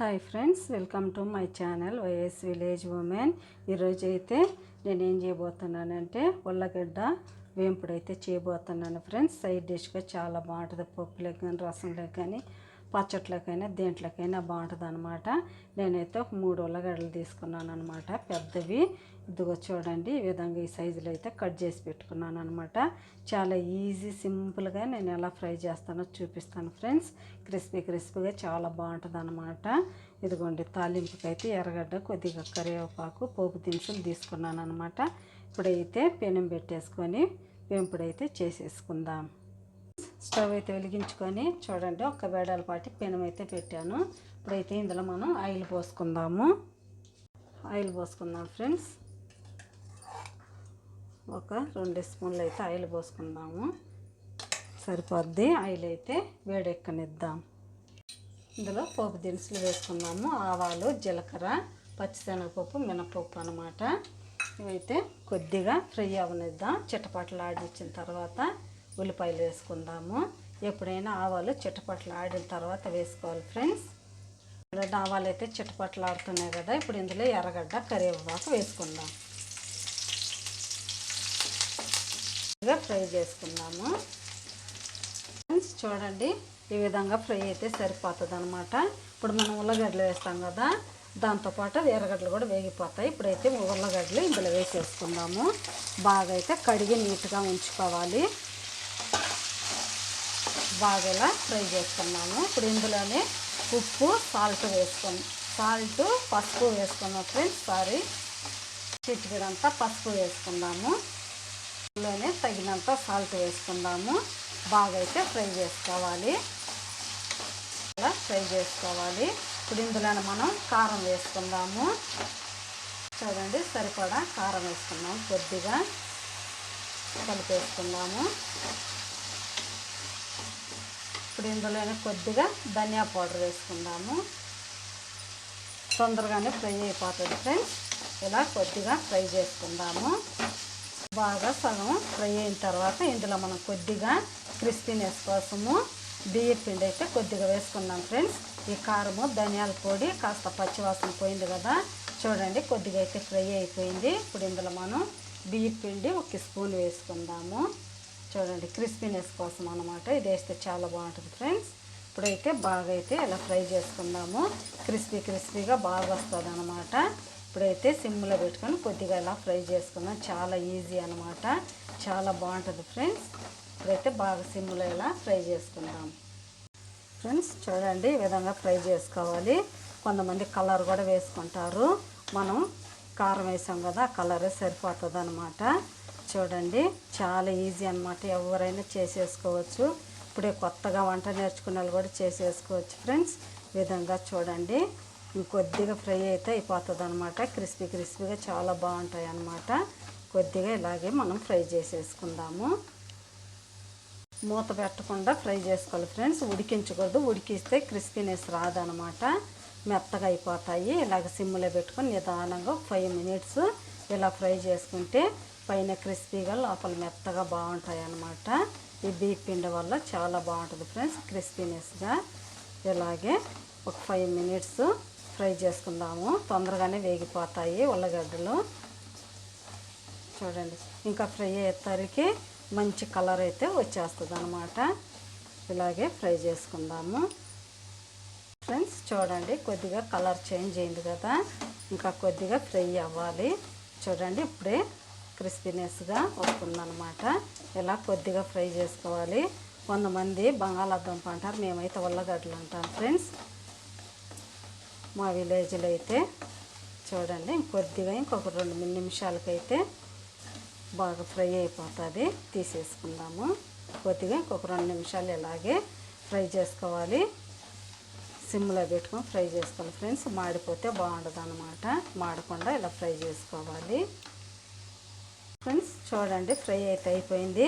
Hi friends welcome to my channel YS village women ఈరోజు అయితే నేను ఏం చేయబోతున్నానంటే ఉల్లగడ్డ వేంపుడు అయితే చేయబోతున్నాను ఫ్రెండ్స్ సైడ్ డిష్గా చాలా బాగుంటుంది పప్పులకు కానీ రసంలోకి కానీ. పచ్చట్లకైనా దేంట్లోకైనా బాగుంటుంది అనమాట నేనైతే ఒక మూడు ఉల్లగడ్డలు తీసుకున్నాను అనమాట పెద్దవి. ఇదిగో చూడండి ఈ విధంగా ఈ సైజులో అయితే కట్ చేసి పెట్టుకున్నాను అనమాట చాలా ఈజీ సింపుల్గా నేను ఎలా ఫ్రై చేస్తానో చూపిస్తాను ఫ్రెండ్స్. క్రిస్పీ క్రిస్పీగా చాలా బాగుంటుంది అనమాట ఇదిగోండి తాలింపుకైతే ఎర్రగడ్డ కొద్దిగా కరివేపాకు పోపు దినుసులు తీసుకున్నాను అనమాట ఇప్పుడైతే పెనం పెట్టేసుకొని వెంపుడైతే చేసేసుకుందాం. స్టవ్ అయితే వెలిగించుకొని చూడండి ఒక బేడాల పాటి పెనం అయితే పెట్టాను. ఇప్పుడైతే ఇందులో మనం ఆయిల్ పోసుకుందాము. ఆయిల్ పోసుకుందాం ఫ్రెండ్స్. ఒక రెండు స్పూన్లు అయితే ఆయిల్ పోసుకుందాము. సరిపోద్ది ఆయిల్ అయితే వేడెక్కనిద్దాం. ఇందులో పోపు దినుసులు వేసుకుందాము. ఆవాలు జీలకర్ర పచ్చిశనగపప్పు మినపప్పు అనమాట ఇవైతే కొద్దిగా ఫ్రై అవనిద్దాం. చిట్టపాట్లు ఆడించిన తర్వాత ఉల్లిపాయలు వేసుకుందాము. ఎప్పుడైనా ఆవాలు చిట్టపట్లు ఆడిన తర్వాత వేసుకోవాలి ఫ్రెండ్స్. ఆవాలు అయితే చిట్టపట్లు ఆడుతున్నాయి కదా ఇప్పుడు ఇందులో ఎర్రగడ్డ కరివేపాకు వేసుకుందాం. ఫ్రై చేసుకుందాము. ఫ్రెండ్స్ చూడండి ఈ విధంగా ఫ్రై అయితే సరిపోతుంది అనమాట ఇప్పుడు మనం ఉల్లగడ్డలు వేస్తాం కదా దాంతోపాటు ఎర్రగడ్డలు కూడా వేగిపోతాయి. ఇప్పుడైతే ఉల్లగడ్డలు ఇందులో వేసేసుకుందాము. బాగా అయితే కడిగి నీట్గా ఉంచుకోవాలి. బాగా ఇలా ఫ్రై చేసుకున్నాము ఇప్పుడు ఇందులోనే ఉప్పు సాల్ట్ వేసుకున్నాం సాల్ట్ పసుపు వేసుకున్నాం ఫ్రెండ్స్. సారీ చిటికడంతా పసుపు వేసుకుందాము ఇందులోనే తగినంత సాల్ట్ వేసుకుందాము బాగా అయితే ఫ్రై చేసుకోవాలి. ఇలా ఫ్రై చేసుకోవాలి. ఇప్పుడు ఇందులోనే మనం కారం వేసుకుందాము. చూడండి సరిపడా కారం వేసుకున్నాము కొద్దిగా కలిపేసుకుందాము. ఇప్పుడు ఇందులోనే కొద్దిగా ధనియా పౌడర్ వేసుకుందాము. తొందరగానే ఫ్రై అయిపోతుంది ఫ్రెండ్స్. ఇలా కొద్దిగా ఫ్రై చేసుకుందాము. బాగా సగం ఫ్రై అయిన తర్వాత ఇందులో మనం కొద్దిగా క్రిస్పీనెస్ కోసము బియ్య పిండి అయితే కొద్దిగా వేసుకుందాం ఫ్రెండ్స్. ఈ కారము ధనియాల పొడి కాస్త పచ్చివాసన పోయింది కదా. చూడండి కొద్దిగా అయితే ఫ్రై అయిపోయింది. ఇప్పుడు ఇందులో మనం బియ్య పిండి ఒక స్పూన్ వేసుకుందాము. చూడండి క్రిస్పీనెస్ కోసం అనమాట ఇది వేస్తే చాలా బాగుంటుంది ఫ్రెండ్స్ ఇప్పుడైతే బాగా అయితే ఇలా ఫ్రై చేసుకుందాము. క్రిస్పీ క్రిస్పీగా బాగా వస్తుంది అనమాట ఇప్పుడైతే సిమ్లో పెట్టుకొని కొద్దిగా ఇలా ఫ్రై చేసుకుందాం. చాలా ఈజీ అనమాట చాలా బాగుంటుంది ఫ్రెండ్స్ ఇప్పుడైతే బాగా సిమ్లో ఇలా ఫ్రై చేసుకుందాం. ఫ్రెండ్స్ చూడండి ఈ విధంగా ఫ్రై చేసుకోవాలి. కొంతమంది కలర్ కూడా వేసుకుంటారు. మనం కారం వేసాం కదా కలరే సరిపోతుంది అనమాట చూడండి. చాలా ఈజీ అనమాట ఎవరైనా చేసేసుకోవచ్చు. ఇప్పుడే కొత్తగా వంట నేర్చుకునే వాళ్ళు కూడా చేసేసుకోవచ్చు ఫ్రెండ్స్. విధంగా చూడండి. ఇంకొద్దిగా ఫ్రై అయితే అయిపోతుంది అనమాట క్రిస్పీ క్రిస్పీగా చాలా బాగుంటాయి అన్నమాట. కొద్దిగా ఇలాగే మనం ఫ్రై చేసేసుకుందాము. మూత పెట్టకుండా ఫ్రై చేసుకోవాలి ఫ్రెండ్స్. ఉడికించకూడదు. ఉడికిస్తే క్రిస్పీనెస్ రాదనమాట మెత్తగా అయిపోతాయి. ఇలాగ సిమ్లో పెట్టుకొని నిదానంగా ఫైవ్ మినిట్స్ ఇలా ఫ్రై చేసుకుంటే పైన క్రిస్పీగా లోపల మెత్తగా బాగుంటాయి అన్నమాట ఈ బీప్ పిండి వల్ల చాలా బాగుంటుంది ఫ్రెండ్స్ క్రిస్పీనెస్గా. ఇలాగే ఒక ఫైవ్ మినిట్స్ ఫ్రై చేసుకుందాము. తొందరగానే వేగిపోతాయి ఉల్లగడ్డలు. చూడండి ఇంకా ఫ్రై అయ్యేసరికి మంచి కలర్ అయితే వచ్చేస్తుంది అనమాట ఇలాగే ఫ్రై చేసుకుందాము. ఫ్రెండ్స్ చూడండి కొద్దిగా కలర్ చేంజ్ అయింది కదా. ఇంకా కొద్దిగా ఫ్రై అవ్వాలి. చూడండి ఇప్పుడే క్రిస్పీనెస్గా వస్తుందన్నమాట. ఇలా కొద్దిగా ఫ్రై చేసుకోవాలి. కొంతమంది బంగాళాదుంప అంటారు మేమైతే ఉల్లగడ్డలు అంటాం ఫ్రెండ్స్. మా విలేజ్లో అయితే చూడండి ఇంకొద్దిగా ఇంకొక రెండు మూడు నిమిషాలకైతే బాగా ఫ్రై అయిపోతుంది. తీసేసుకుందాము. కొద్దిగా ఇంకొక రెండు నిమిషాలు ఇలాగే ఫ్రై చేసుకోవాలి. సిమ్లో పెట్టుకొని ఫ్రై చేసుకోవాలి ఫ్రెండ్స్. మాడిపోతే బాగుండదు అనమాట మాడకుండా ఇలా ఫ్రై చేసుకోవాలి. ఫ్రెండ్స్ చూడండి ఫ్రై అయితే అయిపోయింది.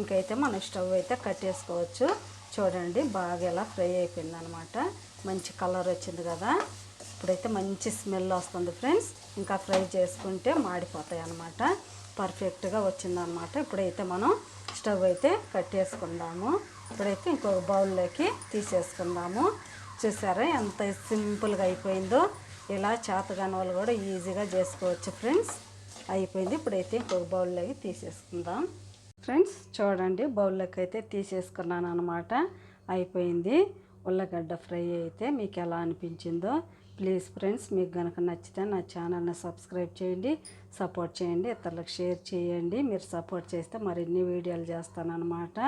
ఇంకైతే మనం స్టవ్ అయితే కట్టేసుకోవచ్చు చూడండి బాగా ఇలా ఫ్రై అయిపోయింది అనమాట మంచి కలర్ వచ్చింది కదా. ఇప్పుడైతే మంచి స్మెల్ వస్తుంది ఫ్రెండ్స్. ఇంకా ఫ్రై చేసుకుంటే మాడిపోతాయి అనమాట పర్ఫెక్ట్గా వచ్చిందనమాట ఇప్పుడైతే మనం స్టవ్ అయితే కట్టేసుకుందాము ఇప్పుడైతే ఇంకొక బౌల్లోకి తీసేసుకుందాము. చూసారా ఎంత సింపుల్గా అయిపోయిందో. ఇలా చేతగాని వాళ్ళు కూడా ఈజీగా చేసుకోవచ్చు ఫ్రెండ్స్. అయిపోయింది. ఇప్పుడైతే ఇంకొక బౌల్లోకి తీసేసుకుందాం. ఫ్రెండ్స్ చూడండి బౌల్లోకి అయితే తీసేసుకున్నాను అనమాట అయిపోయింది. ఉల్లగడ్డ ఫ్రై అయితే మీకు ఎలా అనిపించిందో ప్లీజ్ ఫ్రెండ్స్ మీకు కనుక నచ్చితే నా ఛానల్ని సబ్స్క్రైబ్ చేయండి సపోర్ట్ చేయండి ఇతరులకు షేర్ చేయండి. మీరు సపోర్ట్ చేస్తే మరిన్ని వీడియోలు చేస్తానన్నమాట.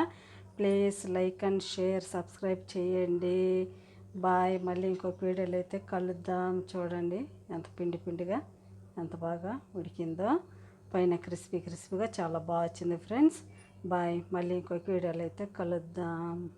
Please like and share subscribe చేయండి. బాయ్. మళ్ళీ ఇంకొక వీడియోలు అయితే కలుద్దాం. చూడండి ఎంత పిండి పిండిగా ఎంత బాగా ఉడికిందో. పైన క్రిస్పీ క్రిస్పీగా చాలా బాగా వచ్చింది ఫ్రెండ్స్. బాయ్. మళ్ళీ ఇంకొక వీడియోలో అయితే కలుద్దాం.